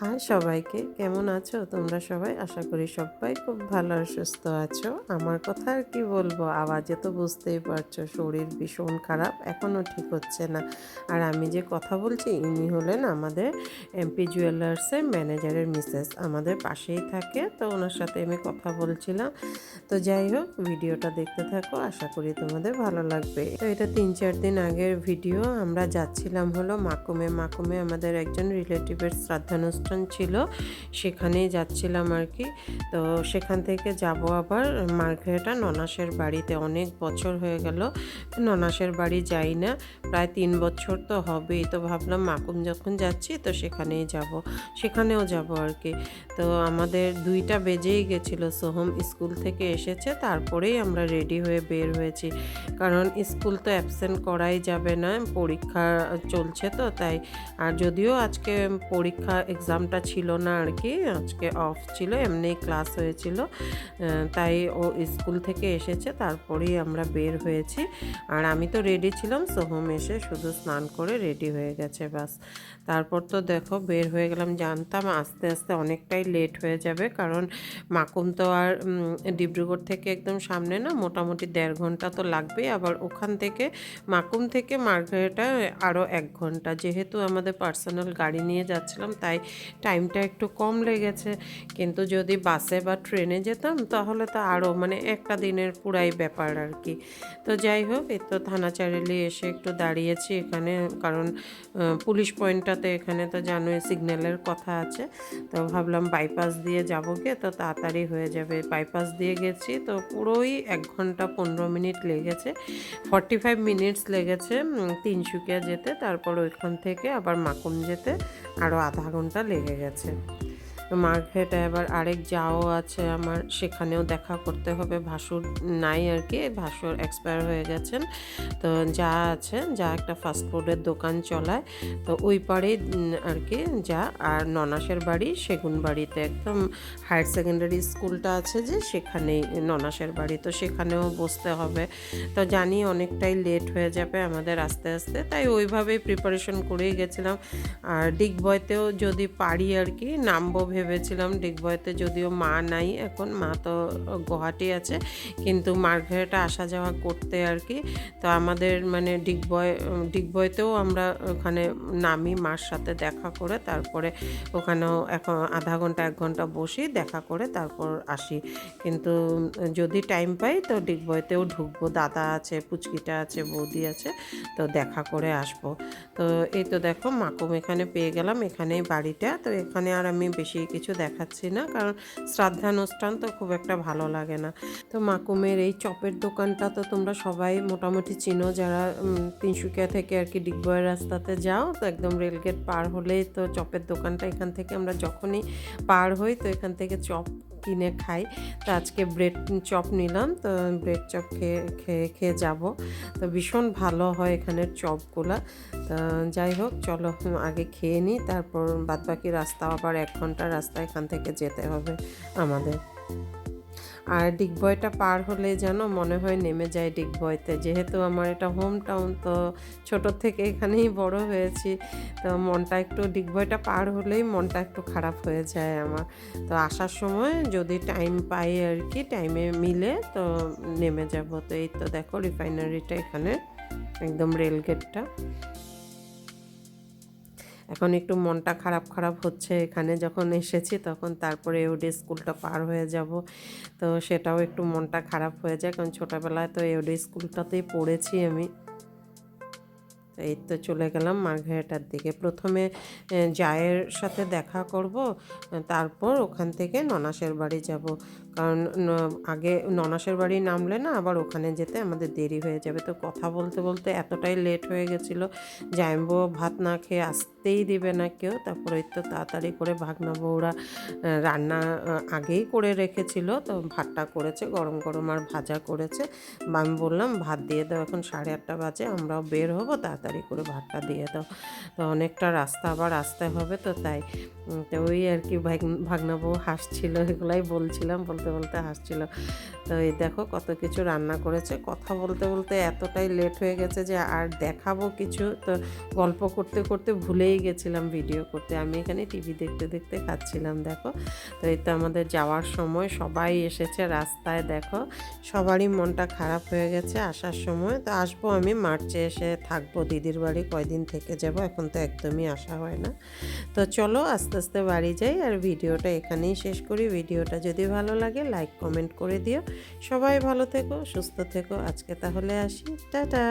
High সবাইকে কেমন আছো? তোমরা সবাই? আশা করি সবাই খুব ভালো আর সুস্থ আছো। আমার কথা আর কি বলব? আওয়াজে তো বুঝতেই পারছ, শরীর ভীষণ খারাপ এখনও ঠিক হচ্ছে না। আর আমি যে কথা বলছি, ইনি হলেন আমাদের এমপি জুয়েলার্সের ম্যানেজারের মিসেস, আমাদের পাশেই থাকে, তো ওনার সাথে আমি কথা বলছিলাম। তো যাই হোক, ভিডিওটা দেখতে থাকো, আশা করি তোমাদের ভালো লাগবে। তো এটা তিন চার দিন আগের ভিডিও, আমরা যাচ্ছিলাম হলো মাকুমে। মাকুমে আমাদের একজন রিলেটিভের শ্রাদ্ধানুষ্ঠান ছিল, সেখানেই যাচ্ছিলাম আর কি। তো সেখান থেকে যাব আবার মার্ঘেটা ননাসের বাড়িতে। অনেক বছর হয়ে গেল, ননাসের বাড়ি যাই না। প্রায় তিন বছর তো হবেই। তো ভাবলাম মাকুম যখন যাচ্ছি তো সেখানেই যাব, সেখানেও যাব আর কি। তো আমাদের দুইটা বেজেই গেছিল, সোহম স্কুল থেকে এসেছে, তারপরেই আমরা রেডি হয়ে বের হয়েছি। কারণ স্কুল তো অ্যাবসেন্ট করাই যাবে না, পরীক্ষা চলছে তো, তাই। আর যদিও আজকে পরীক্ষা এক্সামটা ছিল না আর কি, আজকে অফ ছিল, এমনি ক্লাস হয়েছিল। তাই ও স্কুল থেকে এসেছে, তারপরেই আমরা বের হয়েছি। আর আমি তো রেডি ছিলাম সোহম এসে শুধু স্নান করে রেডি হয়ে গেছে বাস তারপর তো দেখো, বের হয়ে গেলাম, জানতাম আস্তে আস্তে অনেকটাই লেট হয়ে যাবে, কারণ মাকুম তো আর ডিব্রুগড় থেকে একদম সামনে না, মোটামুটি দেড় ঘণ্টা তো লাগবেই। আবার ওখান থেকে, মাকুম থেকে মার্গারেটা আরও এক ঘণ্টা। যেহেতু আমাদের পার্সোনাল গাড়ি নিয়ে যাচ্ছিলাম, তাই টাইমটা একটু কম লেগেছে। কিন্তু যদি বাসে বা ট্রেনে যেতাম, তাহলে তো আরও মানে একটা দিনের পুরাই ব্যাপার আর কি। তো যাই হোক, এই তো থানাচারিলি এসে একটু দাঁড়িয়েছি এখানে। কারণ পুলিশ পয়েন্টটাতে এখানে তো জানোই সিগন্যালের কথা আছে। তো ভাবলাম বাইপাস দিয়ে যাব গে, তো তাড়াতাড়ি হয়ে যাবে। বাইপাস দিয়ে গেছি, তো পুরোই এক ঘণ্টা পনেরো মিনিট লেগেছে। ফর্টি ফাইভ মিনিটস লেগেছে তিনসুকিয়া যেতে। তারপর ওইখান থেকে আবার মাকুম যেতে আরও আধা ঘণ্টা লেগে গেছে। মার্কেটে এবার আরেক যাও আছে আমার সেখানেও দেখা করতে হবে। ভাসুর নাই আর কি ভাসুর এক্সপায়ার হয়ে গেছেন। তো যা আছে যা একটা ফাস্টফুডের দোকান চলায়। তো ওই উম, আর কি যা। আর ননাসের বাড়ি সেগুন বাড়িতে একদম হায়ার সেকেন্ডারি স্কুলটা আছে যে সেখানেই ননাসের বাড়ি। তো সেখানেও বসতে হবে। তো জানি অনেকটাই লেট হয়ে যাবে আমাদের আস্তে আস্তে তাই ওইভাবেই প্রিপারেশন করেই গেছিলাম। আর ডিগবয়তেও যদি পারি আর কি নামবো ভেবেছিলাম ডিগবয়তে যদিও মা নাই, এখন মা তো গুয়াহাটি আছে। কিন্তু মার্ঘেরেটা আসা যাওয়া করতে আর কি। তো আমাদের মানে ডিগবয়, ডিগবয়তেও আমরা ওখানে নামি মার সাথে দেখা করে তারপরে ওখানেও এখন আধা ঘণ্টা, এক ঘণ্টা বসি, দেখা করে তারপর আসি। কিন্তু যদি টাইম পাই তো ডিগবয়তেও ঢুকবো। দাদা আছে, পুচকিটা আছে, বৌদি আছে, তো দেখা করে আসব। তো এই তো দেখো, মাকুম এখানে পেয়ে গেলাম। এখানেই বাড়িটা। তো এখানে আর আমি বেশি কিছু দেখাচ্ছি না, কারণ শ্রাদ্ধানুষ্ঠান তো খুব একটা ভালো লাগে না। তো মাকুমের এই চপের দোকানটা তো তোমরা সবাই মোটামুটি চিনো, যারা তিনসুকিয়া থেকে আর কি ডিগবয়ের রাস্তাতে যাও, তো একদম রেলগেট পার হলেই তো চপের দোকানটা এখান থেকে আমরা যখনই পার হই, তো এখান থেকে চপ কিনে খাই। তো আজকে ব্রেড চপ নিলাম, তো ব্রেড চপ খেয়ে খেয়ে খেয়ে যাব। তো ভীষণ ভালো হয় এখানের চপগুলা। তো যাই হোক, চলো আগে খেয়ে নিই, তারপর বাদবাকি রাস্তা আবার এক ঘণ্টা রাস্তা এখান থেকে যেতে হবে আমাদের। আর ডিগবয়টা পার হলে যেন মনে হয় নেমে যায় ডিগবয়তে। যেহেতু আমার এটা হোম টাউন, তো ছোট থেকে এখানেই বড় হয়েছি, তো মনটা একটু ডিগবয়টা পার হলেই মনটা একটু খারাপ হয়ে যায় আমার। তো আসার সময় যদি টাইম পাই আর কি, টাইমে মিলে তো নেমে যাব। তো এই তো দেখো রিফাইনারিটা এখানে, একদম রেলগেটটা। এখন একটু মনটা খারাপ খারাপ হচ্ছে এখানে যখন এসেছি, তখন তারপরে এওডি স্কুলটা পার হয়ে যাব। তো সেটাও একটু মনটা খারাপ হয়ে যায়, কারণ ছোটোবেলায় তো এওডি স্কুলটাতেই পড়েছি আমি। এই তো চলে গেলাম মার্ঘেরেটার দিকে। প্রথমে জায়ের সাথে দেখা করব, তারপর ওখান থেকে ননাসের বাড়ি যাব। কারণ আগে ননাসের বাড়ি নামলে না আবার ওখানে যেতে আমাদের দেরি হয়ে যাবে। তো কথা বলতে বলতে এতটাই লেট হয়ে গেছিল জায়ম্বো ভাত না খেয়ে আসতেই দেবে না কেউ। তারপরে তো তাড়াতাড়ি করে ভাগনা বউরা রান্না আগেই করে রেখেছিল। তো ভাতটা করেছে, গরম গরম আর ভাজা করেছে। আমি বললাম, ভাত দিয়ে দাও, এখন সাড়ে আটটা বাজে, আমরাও বের হব, তাড়াতাড়ি করে ভাতটা দিয়ে দাও। তো অনেকটা রাস্তা আবার আসতে হবে তো তাই। তো ওই আর কি ভাগ- ভাগ্নাবউ হাসছিল, এগুলাই বলছিলাম, বলতে বলতে হাসছিল। তো এই দেখো কত কিছু রান্না করেছে। কথা বলতে বলতে এতটাই লেট হয়ে গেছে যে আর দেখাবো কিছু। তো গল্প করতে করতে ভুলেই গেছিলাম ভিডিও করতে। আমি এখানে টিভি দেখতে দেখতে খাচ্ছিলাম, দেখো। তো এই তো আমাদের যাওয়ার সময় সবাই এসেছে রাস্তায়, দেখো। সবারই মনটা খারাপ হয়ে গেছে আসার সময়। তো আসব আমি, মার্চে এসে থাকব। দিদির বাড়ি কয়দিন থেকে যাব, এখন তো একদমই আসা হয় না। তো চলো আস্তে আস্তে বাড়ি যাই আর ভিডিওটা এখানেই শেষ করি। ভিডিওটা যদি ভালো লাগে লাইক কমেন্ট করে দিও। সবাই ভালো থেকো, সুস্থ থেকো। আজকে তাহলে আসি। টাটা!